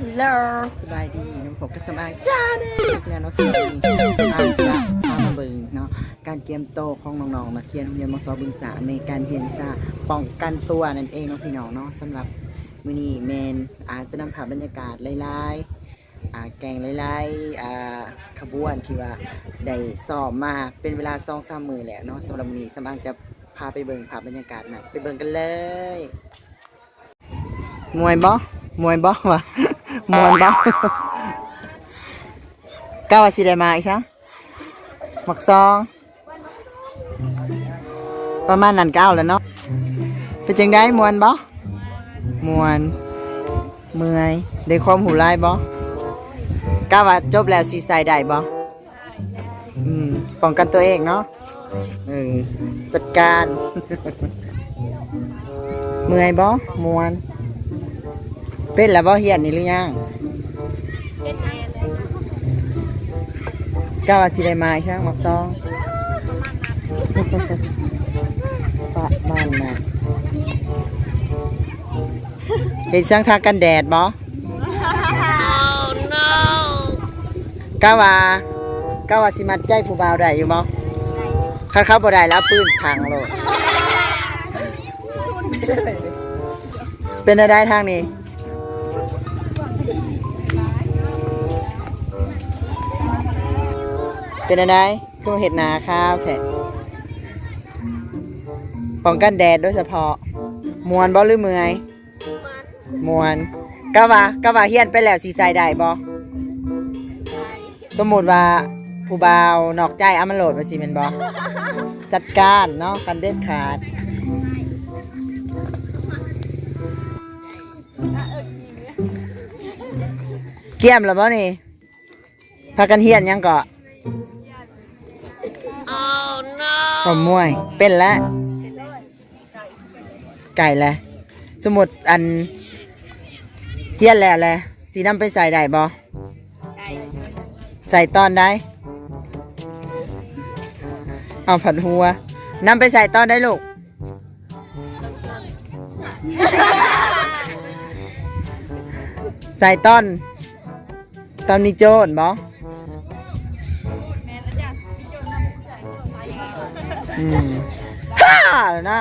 ฮัลโหลสบายดีน้องผมก็สบายจ้าเด้แล้วเนาะสบายดีอาจจะพามาเบิงเนาะการเตรียมโตของน้องๆนักเรียนโรงเรียนมศบึงสาในการเรียนวิชาป้องกันตัวนั่นเองเนาะพี่น้องเนาะสำหรับมื้อนี้แมนอาจจะนำภาพบรรยากาศหลายๆอ่าแกงหลายๆขบวนที่ว่าได้สอบมาเป็นเวลาสองสามมือแล้วเนาะสำหรับมื้อนี้สำอางจะพาไปเบิ่งภาพบรรยากาศนะไปเบิ่งกันเลยมวยบ่มวยบ่วะ มวยบ่ก้าวสิได้มาอีกซะหมักซอง ประมาณนั้นก้าวแล้วเนาะเป็นจังได้มวนบ่มวนเมื่อยได้ความหูลายบ่ก้าวว่าจบแล้วสีใส่ได้บ่อืมป้องกันตัวเองเนาะเออจัดการ เมื่อยบ่มวน เป็นแล้วบ่เฮียนนี่หรือยังเป็นไงอะไรก้าวว่าสิได้มาอีกครั้งหมักซองปะบ้านน่ะเห็นช่างทากันแดดบ่ก้าวว่าก้าวว่าสิมัดใจผู้บ่าวได้อยู่บ่คันเขาบ่ได้แล้วปืนทางโลดเป็นอะไรทางนี้ เป็นอะไรคือเห็ดนาข้าวแท้ป้องกันแดดโดยเฉพาะมวนบ่หรือเมื่อยมวนกะว่ากะว่าเฮียนไปแล้วสีใส่ได้บ่สมมุติว่าผู้บ่าวนอกใจเอามันโหลดมาสิแม่นบ่จัดการเนาะกันเด็ดขาดเกี่ยมแล้วบ่นี่พากันเฮียนยังเกาะ ผมมวย เป็นแล้วไก่แล้วสมุดอันเฮียนแล้วแหละสีน้ำไปใส่ได้บอไก่ใส่ตอนได้ เอาผัดหัวน้ำไปใส่ตอนได้ลูก ใส่ตอน ตอนมีโจรบอ อืมฮ่าแล้วนะ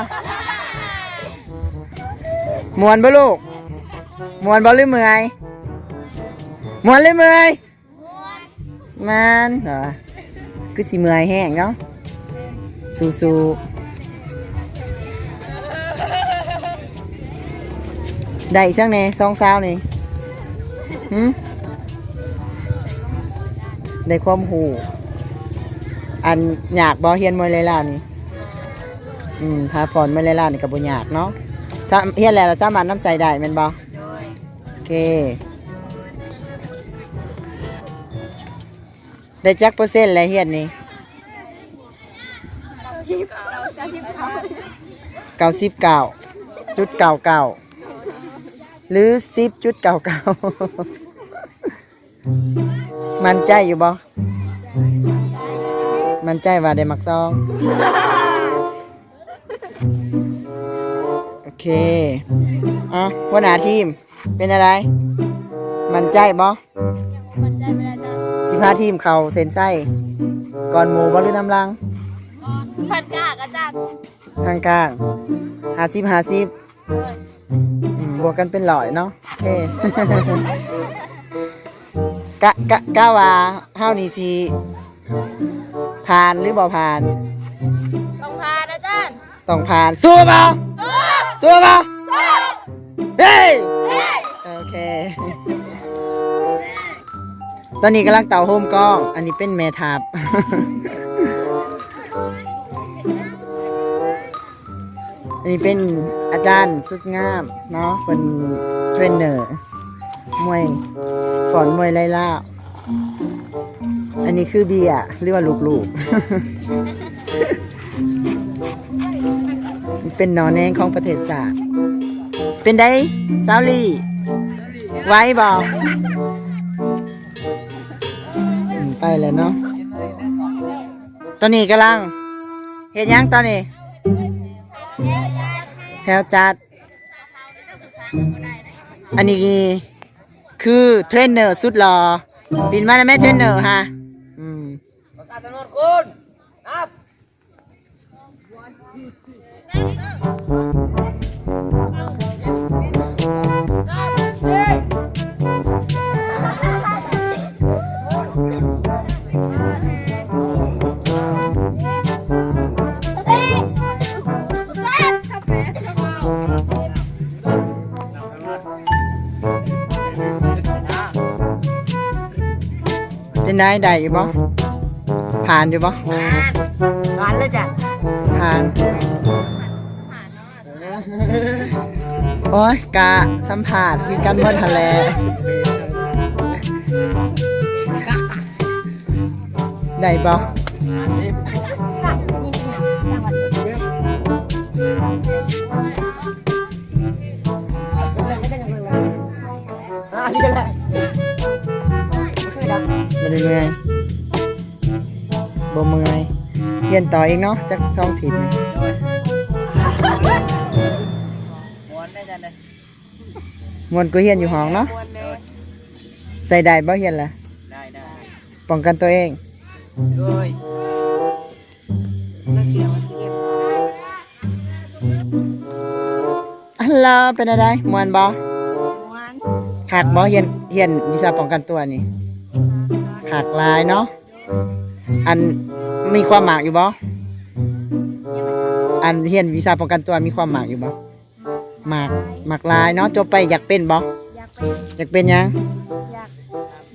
มวนบ่ลูกมวนบ่หรือเมื่อยมวนหรือเมื่อยมันเหรอคือสิเมื่อยแห้งเนาะสู้ๆได้อีกจังเน่สองสาวนี่หืมได้ความหู อันอยากบอเฮียนมวยเลยล่านี่อืมถ้าฝอนมวยเลยล่านี่กับบุญยากเนาะสามเฮียนแล้วเราสามารถน้ำใส่ได้แม่นบอโอเค ได้จักเปอร์เซ็นต์แล้วเฮียนนี่เราใช้ทิพเขาเก้าสิบเก้าจุดเก้าเก้าหรือสิบจุดเก้าเก้ามันใจอยู่บ่ มันใจว่าได้มักซอง โอเคอะหัวหน้าทีม เป็นอะไร มันใจบ่มันใจไม่ได้จ้ะสิพาทีมเขาเซ็นไส้ก่อนหมูบ่หรือน้ำลังพันกากระจักทางกลางหาสิบหาสิบบวกกันเป็นหลอยเนาะโอเคกะกะกะว่าเฮานี่สิ ผ่านหรือบ่ผ่าน ต้องพานะจ๊ะต้องผ่านสู้เปล่าสู้สู้เปล่าสู้เฮ้ยเฮ้ยโอเค ตอนนี้กำลังเต่าโฮมกล้อง อันนี้เป็นแม่ทับ อันนี้เป็นอาจารย์สุดงาม เนาะเป็นเทรนเนอร์มวยสอนมวยไล่ล่า อันนี้คือเบียร์เรียกว่าลูกๆ เป็นหนอนแนงของประเทศศาเป็นได้ซาวลี่ ไว้บอกไปเลยเนาะ ตอนนี้กำลัง เห็นยังตอนนี้ แถวจัด อันนี้คือเทรนเนอร์สุดหล่อบินมาแล้วแม่เทรนเนอร์ฮะ ประกาศจ ผ่านอยู่บ่ร้านเลยจ้ะผ่านโอ้ยกะสัมผัสคือกันเมื่ทะเลได้บ่อ่านี่แหละคือดับบ่ได้เมื่อย บ่เมื่อยเรียนต่อเองเนาะจักสองถิดนี่ม้วนได้จ้ะเลยมวนก็เฮียนอยู่ห้องเนาะม้วนเลยใส่ได้บ่เฮียนล่ะได้ได้ป้องกันตัวเองด้วยนักเรียนมาสิบอัลลอเป็นอะไรมวนบ่ม้วนขาดบ่เฮียนเฮียนวิชาป้องกันตัวนี่ขาดหลายเนาะ อันมีความหมากอยู่บ่อันเฮียนวิชาป้องกันตัวมีความหมากอยู่บ่หมากหมากหลายเนาะจบไปอยากเป็นบ่อยากเป็นอยากเป็นหยังอยาก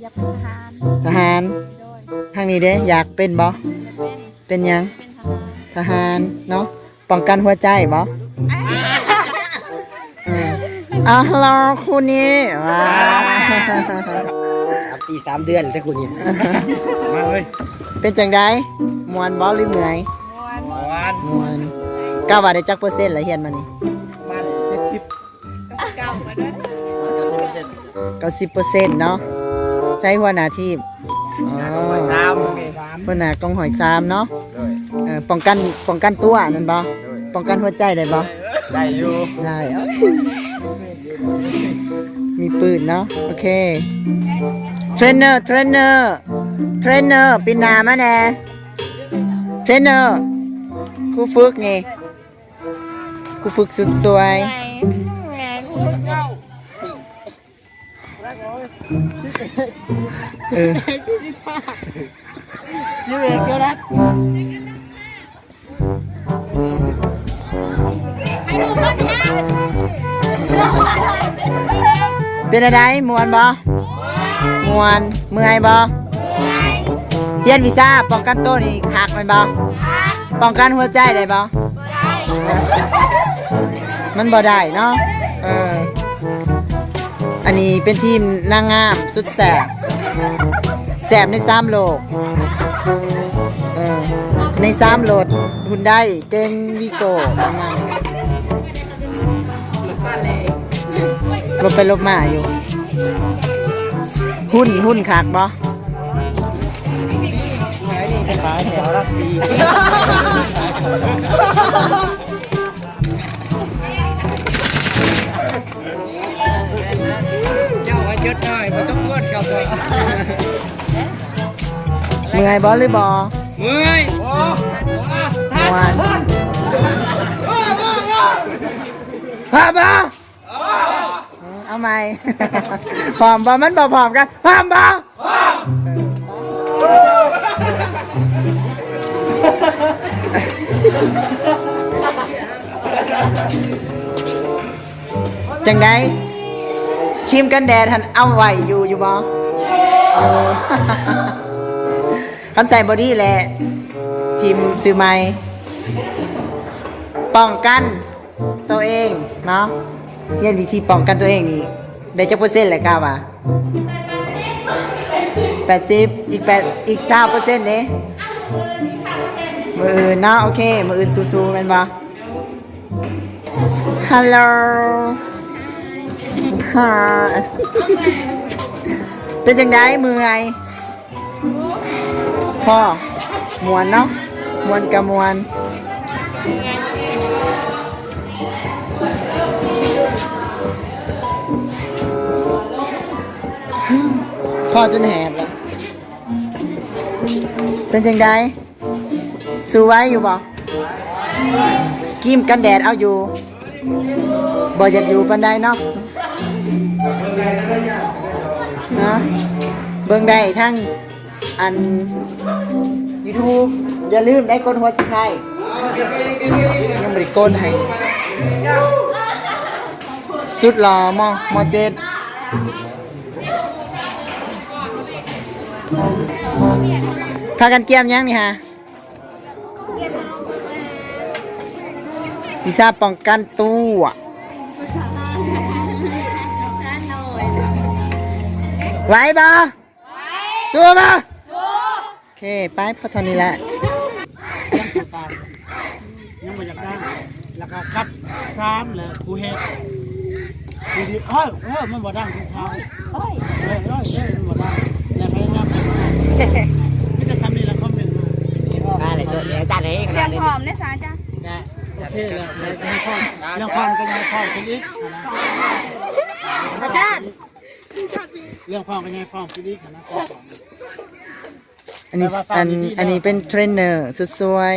อยากเป็นทหารทหารโดยทางนี้เด้อยากเป็นบ่อยากเป็นเป็นหยังเป็นทหารทหารเนาะป้องกันหัวใจบ่อืมอะรอคู่นี้ว้าว ปีสามเดือนแต่คุณนี่มาเลยเป็นจังไดมวนบ่หรือเหนื่อยม้วนม้วนมวนก้าวว่าได้จักเปอร์เซ็นต์ละเฮียนมานี่มาเจ็ดสิบเก่ามาด้วยเก้าสิบเปอร์เซ็นต์เก้าสิบเปอร์เซ็นต์เนาะใช้หัวหน้าทีมอ๋อสามสามหัวหน้ากองหอยซามเนาะด้วยเออป้องกันป้องกันตัวนั่นบ่ด้วยป้องกันหัวใจได้บ่ได้อยู่ได้เอ้ามีปืนเนาะโอเค เทรนเนอร์เทรนเนอร์เทรนเนอร์ปีนหนามาแน่ เทรนเนอร์ครูฝึกไงครูฝึกสุดสวยไงไงคุณเก่าเออยี่เอกเจ้านัดให้ดูต้นทางเป็นอะไรมวนบ่มวนเมื่อยบ่เรียนวีซ่าป้องกันตัวนี่คักแมันบ่ป้องกันหัวใจได้บ่เออมันบ่ได้เนาะเอออันนี้เป็นทีมนางงามสุดแสบแสบในสามโลกเออในสามโหลดหุ่นได้เก่งวีโก้นางงาม ลบไปลบมาอยู่ หุ้นหุ้นขากบ่เป็นขาแถวรักสีเจ้าว่าชุดหน่อยผสมควรกับตัวเมื่อยบ่หรือบ่เมื่อยโอ้มวนพร้อมบ่เอา ใหมพร้อมบ่มันบ่พร้อมกันพร้อมบ่จังไดครีมกันแดดทันเอาไว้อยู่อยู่บ่คันใส่บอดี้แหละทีมซื้อใหม่ป้องกันตัวเองเนาะ เรียนวิธีป้องกันตัวเองนี่ได้จักเปอร์เซ็นต์เลยก้าวอะแปดสิบอีกแปดอีกเก้าเปอร์เซ็นต์เด้มืออื่นเนาะโอเค มืออื่นสู้ๆแม่นบ่ฮัลโหลฮะเป็นจังไดเมื่อยพ่อมวนเนาะมวนกับมวน คอจนแหบแล้วเป็นจังไดสู้ไว้อยู่บ่กิมกันแดดเอาอยู่บ่อยากอยู่ปันใดเนาะนะเบิ่งได้ทั้งอัน YouTube อย่าลืมได้กดหัวสิไทยยังบริกดให้สุดหล่อมอมอเจ็ด พากันเกี่ยมยังนี่ฮะพิซซ่าป้องกันตัวไหวบ่สู้บ่โอเค ไปพอเท่านี้แหละยังไมาจากด้แล้วก็คัดซ้ำเลยกูเฮ็ดดูสิเฮ้ยเฮ้ยมันบ่ดังทุกครั้งเฮ้ยเฮ้ยเฮ้ยเฮ้ยมันบ่ดังแล้วพยายาม ไม่จะทำนี่ละคอมเมนต์มาได้เลยเจอเลยจัดเลยเรียนหอมในสารจ้ะนะโอเคแล้วแล้วให้พ่อเรื่องพ่อก็ยังให้พ่อคิดอีกนะอาจารย์เรื่องพ่อก็ยังให้พ่อคิดอีกนะอันนี้อันอันนี้เป็นเทรนเนอร์สุดสวย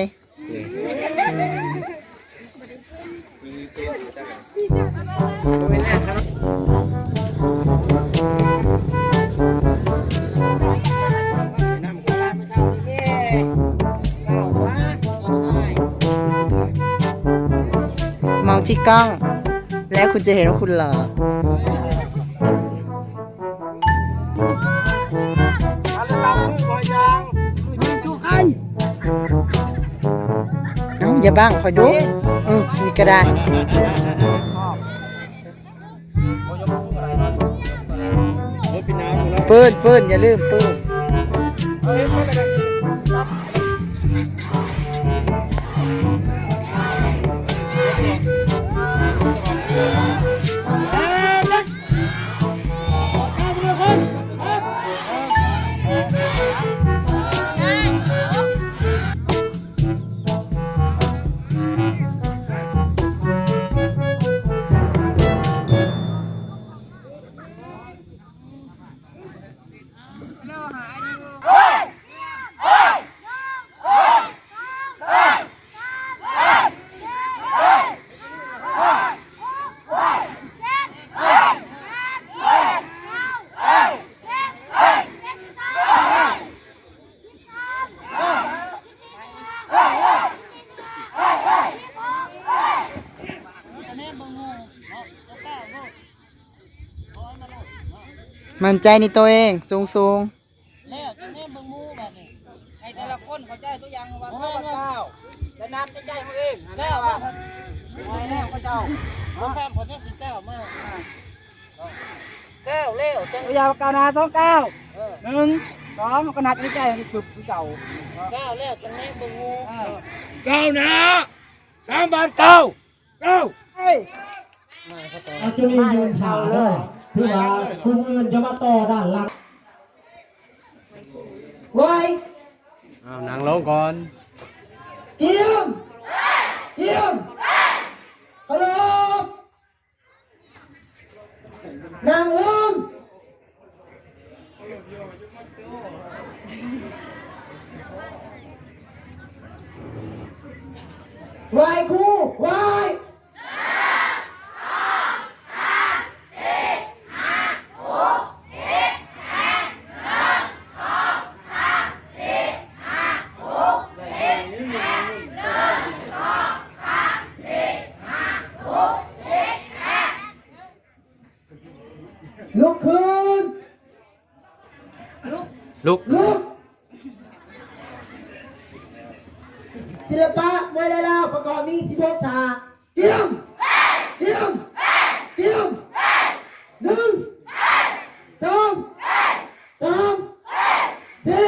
ที่กล้อง แล้วคุณจะเห็นว่าคุณหล่อเอ้าอย่าบ้างคอยดูเออนี่ก็ได้ปืนปืนอย่าลืมปืน มั่นใจในตัวเองสูงสูงแล้วจะแน่เบิ่งมูแบบนี้ให้แต่ละคนเข้าใจตัวอย่างว่าเท่ากับเก้าจะนับใจใจเขาเองแล้วว่าไว้แล้วเขาเจ้าเขาแซมผลยังสิบเก้ามากเก้าเร็วจังยาวเก้านาสองเก้าหนึ่งสองก็นัดในใจมันคือเก่าเก้าเร็วจังแน่เบิ่งงูเก้านะสามบาทเก้าเก้าเฮ้ย อาจจะมียืนถามเลยที่ว่าคุณเงินจะมาต่อด้านหลังไว้เอานั่งลงก่อนเตรียมเตรียมฮัลโหลนั่งลงไหวครูไหว ลุกขึ้น ลุก ลุกศิลปะมวยไทยลาวประกอบมีสิบหกฉากเตรียมเตรียมเตรียมหนึ่งสองสามสี่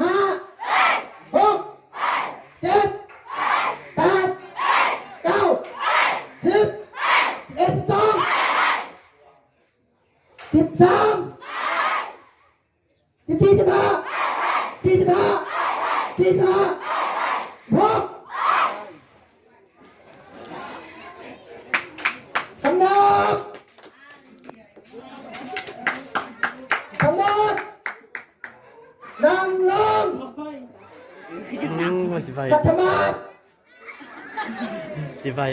ห้าหกเจ็ดแปดเก้าสิบสิบเอ็ดสิบสองสิบสามสิบสี่สิบห้าสี่สิบห้าสี่สิบห้าสิบหกสำนัก อืมมันสิไป กัตมา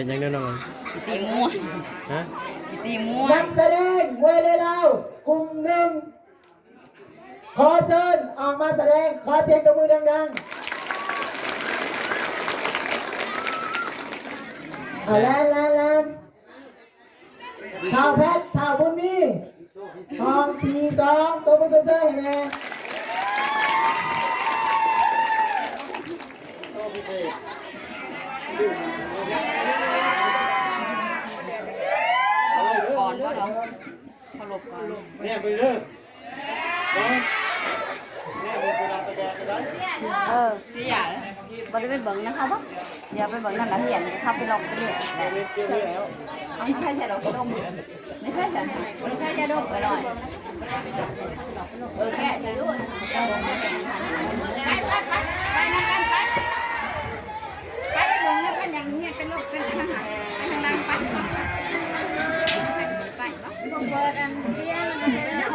สิไปยังเด้อน้องตีมั่วฮะตีมั่วนักแสดงเวเลลาวกลุ่มหนึ่งขอเชิญออกมาแสดงขอเสียงตบมือดังๆเอาแลนแลนแลนท้าวเพชรท้าวบุญมีห้องสี่สองตัวผู้ชมเชยเห็นไหม แม่ไปเด้อแม่ไปกูรับตะแกรงกันได้เออเสียบริเวณเบิ่งนะคะบ่เดี๋ยวไปเบิ่งนั่นละเหียนเข้าไปลองไปเรื่อยไม่ใช่ใช่ดอกดมไม่ใช่ใช่ไม่ใช่ยาดมไปหน่อยเออแค่จะรู้ยาดมไม่เป็นทางไปไปไปไปนั่งกันไปไปไปเบิ่งแล้วเป็นอย่างนี้เป็นโรคเป็นทหารไปทางล่างไปไปไปวะเปิดอันเดียว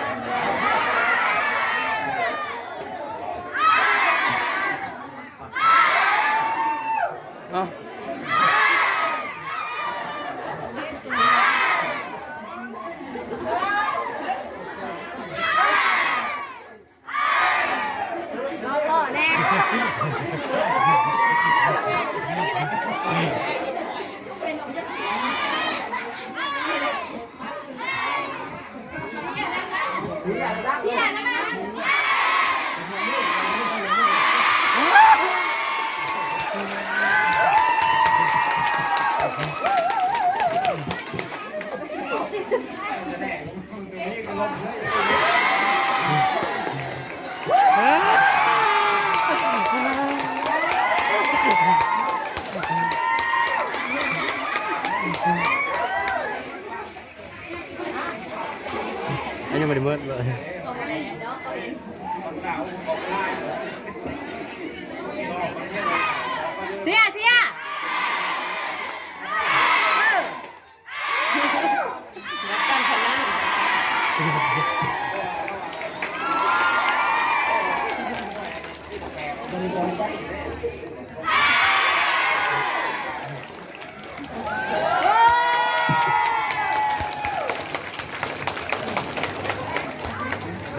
อันยังบ่ได้เบิดเลย เสียเสีย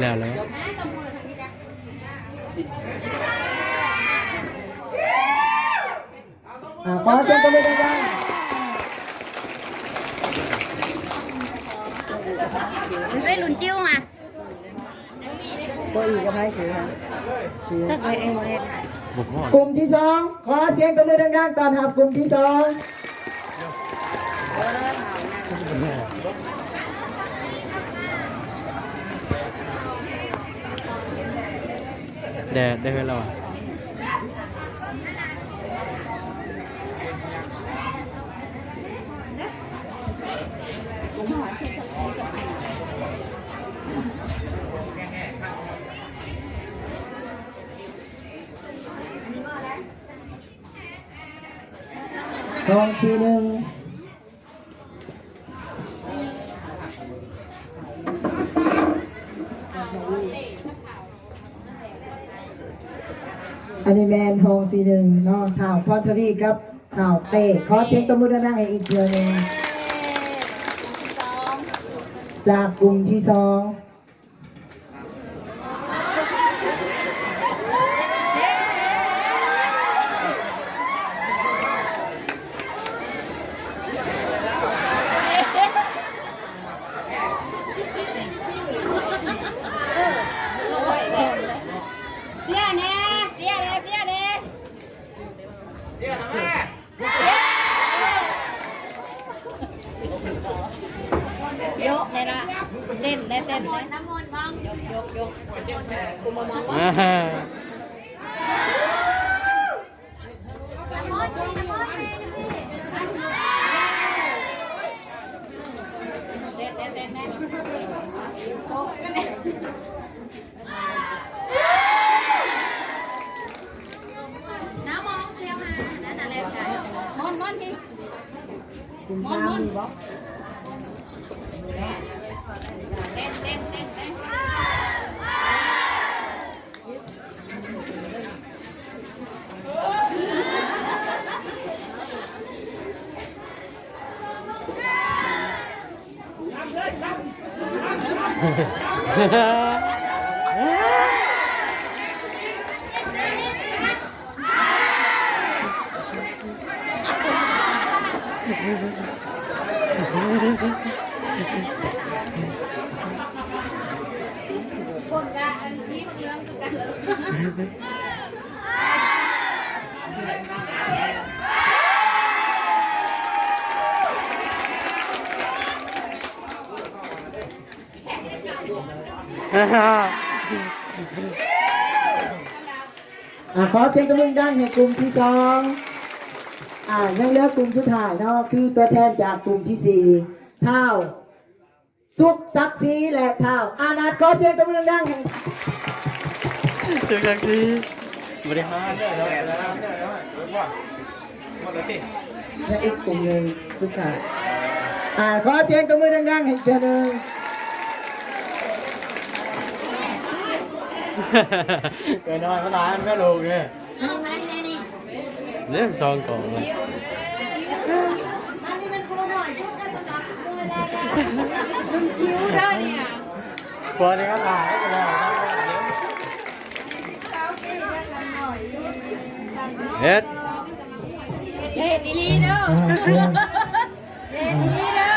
แล้วแล้ว อ่าขอเสียงตบมือดังไม่ใช่ลุนจิ้วมาๆตัวอีกก็ไพ่ซื้อนะซื้อตักไว้เองเองบุกฮอดๆกลุ่มที่สองขอเสียงตบมือดังๆตอนรับกลุ่มที่สองแดดได้เฮ็ดแล้วอะ ทองทีหนึ่งอันนี้แมนทองทีหนึ่งเนาะข่าวพรทวีครับข่าวเตะขอเสียงตบมือดังๆให้อีกเทือหนึงจากกลุ่มที่สอง ยกกูมามองว่าอ่าฮะเด็ดเด็ดเด็ดเด็ดโซ่กันเนี่ยน้ำมองเรียวมานั่นน่ะแล้วกันมอนมอนพี่คุณช้างมีบ่เต้นเต้น เต้นเต้น คนกะอันชี้มาทีหลังคือกันเลย อ่าฮะอ่าขอเสียงตะมึงดังให้กลุ่มที่สองอ่ายังเหลือกลุ่มสุดท้ายเนาะคือตัวแทนจากกลุ่มที่สี่เท่า สุขศักดิ์ศรีและเท่า อานาถขอเสียงตะมึงดังให้เจอกันทีบริหารและอีกกลุ่มหนึ่งสุดท้ายอ่าขอเสียงตะมึงดังๆให้อีกเจอหนึ่ง เกินน้อยมาตายมันก็ลูกเนี่ยเอาไปเลยนี่เล่มซองก่อนเลย มึงจิ้วได้เนี่ย พอนี้ก็ตายไปแล้วเฮ็ด อย่าเห็นอีลีเด้ออย่าเห็นอีลีเด้อ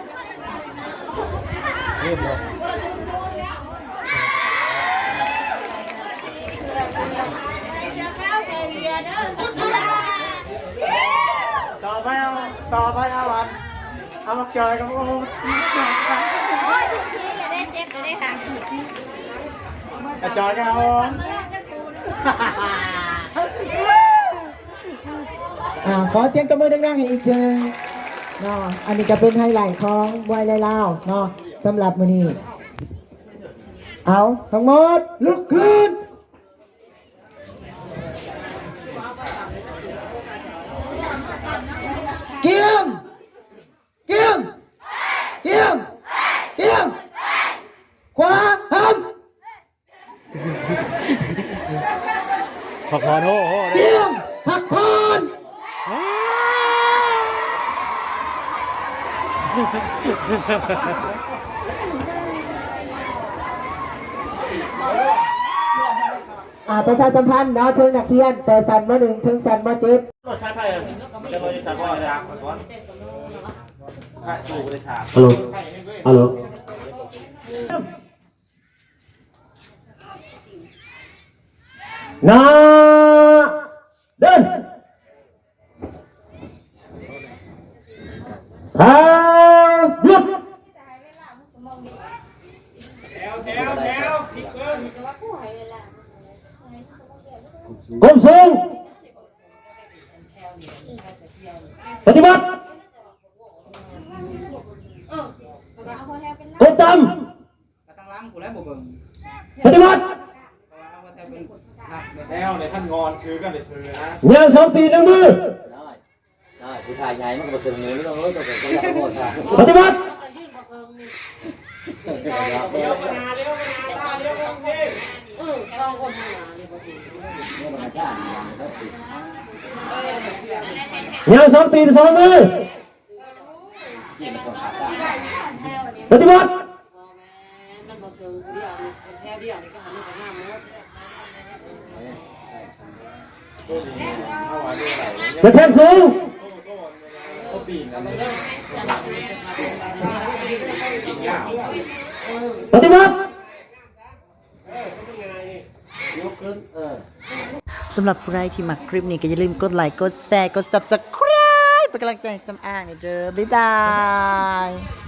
เฮ้ยเฮ้ยมันเบื่อนะต่อไปเอาต่อไปเอาอันเอามาเจอกับโอ้โอ้ยทุกทีจะได้เจ็บจะได้หักมาจอยกันเอาอ่าขอเสียงตะมือดังๆให้อีกเจอเนาะอันนี้ก็เป็นไฮไลท์ของวายไลลาวเนาะ สำหรับมือนี้ เอาทั้งหมดลุกขึ้น เกียม เกียม เกียม เกียม ขวาหัน ขอพรโอ้โห เกียมหักพานอ่าประชา สัมพันธ์เนาะถึงนักเรียนแต่สันมาหนึ่งถึงสันมาเจ็ดรถใช้ไฟจะบริษัทว่าอะไรก่อนถ้าอยู่บริษัทฮัลโหลฮัลโหลนาเดินทางหยุดก้มสูงปฏิบัติก้มต่ตั้งล้างกูแล้วบุกเบิ้งำปฏิบัติเอามาแทนเป็นหักแล้วในท่านงอนซื้อกันเลยซื้อนะแนวสองตีน งมือได้ได้ผู้ชายใหญ่มันก็มาเสนอไม่ต้องรู้ตัวกันก็อยากหมดค่ะปฏิบัติเลี้ยวมานาเลี้ ยวมานาตาเลี้ยวมาเองเออเราคนมานาเนี่ยพอดียาวสองตีนสองมือปฏิบัติมันบ่เซิงเดียวแค่เดียวนี่ก็หันไปหน้ามือกระแทกสูงก็ปีนอะ ไรกินยาวปฏิบัติสำหรับผู้ใดที่มาคลิปนี้ก็อย่าลืมกดไลค์ กดแชร์ กด subscribe เป็นกำลังใจให้สำอางหน่อยเด้อบ๊ายบาย